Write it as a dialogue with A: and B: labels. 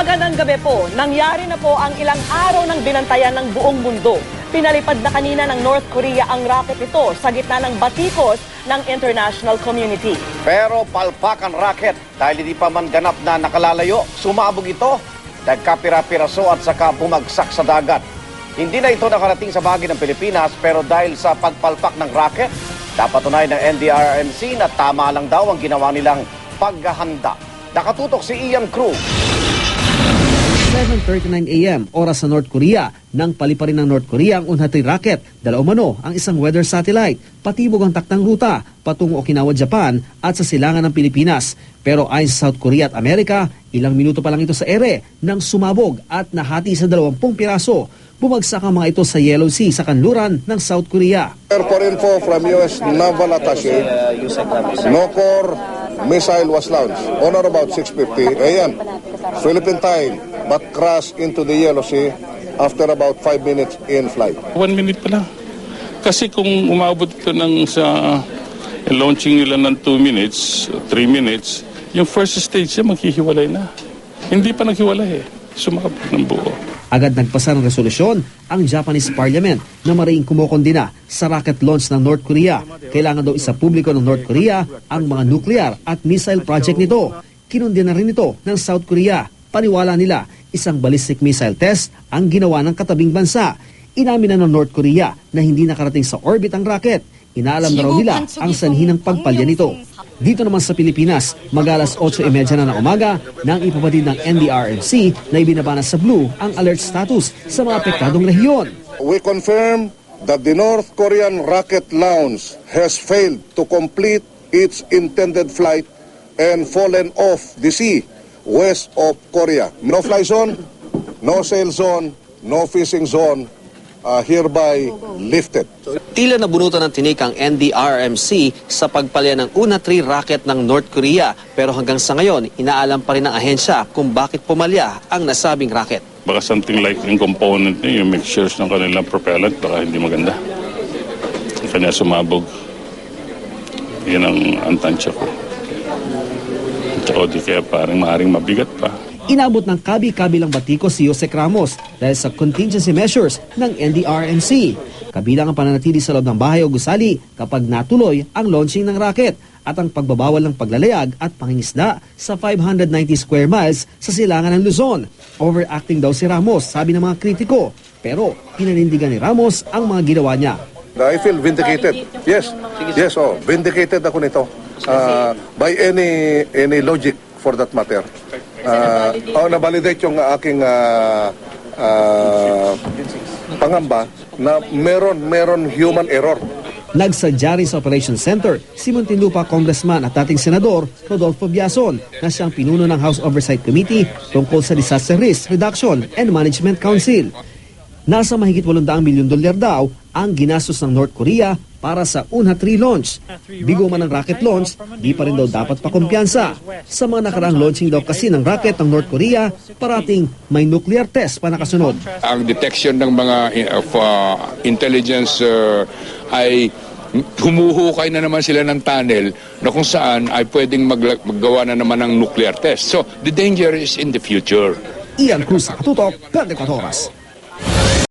A: Magandang gabi po. Nangyari na po ang ilang araw ng binantayan ng buong mundo. Pinalipad na kanina ng North Korea ang rocket ito sa gitna ng batikos ng international community.
B: Pero palpak ang racket dahil hindi pa man ganap na nakalalayo. Sumabog ito, nagkapira-piraso at saka bumagsak sa dagat. Hindi na ito nakarating sa bahagi ng Pilipinas pero dahil sa pagpalpak ng racket, dapat tunay ng NDRMC na tama lang daw ang ginawa nilang paghahanda. Nakatutok si Ian Cruz.
C: 7.39 a.m. oras sa North Korea nang paliparin ng North Korea ang Unhatri rocket. Dala umano ang isang weather satellite. Patibog ang taktang ruta patungo Okinawa, Japan at sa silangan ng Pilipinas. Pero ayon sa South Korea at Amerika, ilang minuto pa lang ito sa ere nang sumabog at nahati sa 20 piraso. Bumagsak ang mga ito sa Yellow Sea sa kanluran ng South Korea.
D: Airport info from U.S. Naval Attaché, Nokor missile was launched on or about 6.50 a.m. Philippine time, but crashed into the Yellow Sea after about 5 minutes in flight.
E: One minute pa lang. Kasi kung umabot ito ng sa launching nila ng 2 minutes, 3 minutes, yung first stage niya maghihiwalay na. Hindi pa naghiwalay eh. Sumakap ng buo.
C: Agad nagpasa ng resolusyon ang Japanese Parliament na mariing kumokondina sa rocket launch ng North Korea. Kailangan daw isa publiko ng North Korea ang mga nuclear at missile project nito. Kinundina rin ito ng South Korea. Paniwala nila, isang ballistic missile test ang ginawa ng katabing bansa. Inamin na ng North Korea na hindi nakarating sa orbit ang rocket. Inaalam na raw nila ang sanhi ng pagpalya nito. Dito naman sa Pilipinas, mag-alas 8.30 na ng umaga nang ipapatid ng NDRMC na ibinabana sa Blue ang alert status sa mga apektadong rehiyon.
D: We confirm that the North Korean rocket launch has failed to complete its intended flight and fallen off the sea west of Korea. No fly zone, no sail zone, no fishing zone uh, hereby lifted.
F: Tila nabunutan ng tinik ang NDRMC sa pagpalya ng Una-3 rocket ng North Korea pero hanggang sa ngayon inaalam pa rin ng ahensya kung bakit pumalya ang nasabing rocket.
E: Baka something like yung component niya, yung mixtures ng kanilang propellant, baka hindi maganda. Kanya sumabog. Yan ang antansya ko. Tsaka di kaya parang maaring mabigat pa.
C: Inabot ng kabi-kabilang batiko si Jose Ramos dahil sa contingency measures ng NDRMC. Kabilang ang pananatili sa loob ng bahay o gusali kapag natuloy ang launching ng rocket at ang pagbabawal ng paglalayag at pangingisda sa 590 square miles sa silangan ng Luzon. Overacting daw si Ramos, sabi ng mga kritiko. Pero pinanindigan ni Ramos ang mga ginawa niya.
D: I feel vindicated. Yes, yes, oh, vindicated ako nito. Uh, by any any logic for that matter. Uh, oh, na-validate yung aking uh, uh, pangamba na meron meron human error.
C: Nagsadya rin sa Operations Center si Muntinlupa Congressman at dating Senador Rodolfo Biason na siyang pinuno ng House Oversight Committee tungkol sa Disaster Risk Reduction and Management Council. Nasa mahigit 800 milyon dolyar daw ang ginastos ng North Korea para sa Unha-3 launch. Bigo man ang rocket launch, di pa rin daw dapat pakumpiyansa. Sa mga nakaraang launching daw kasi ng rocket ng North Korea, parating may nuclear test pa nakasunod.
G: ang detection ng mga uh, of, uh, intelligence uh, ay humuhukay na naman sila ng tunnel na kung saan ay pwedeng magla- maggawa na naman ng nuclear test. So, the danger is in the future.
C: Ian Cruz, Katutok, 24 Oras.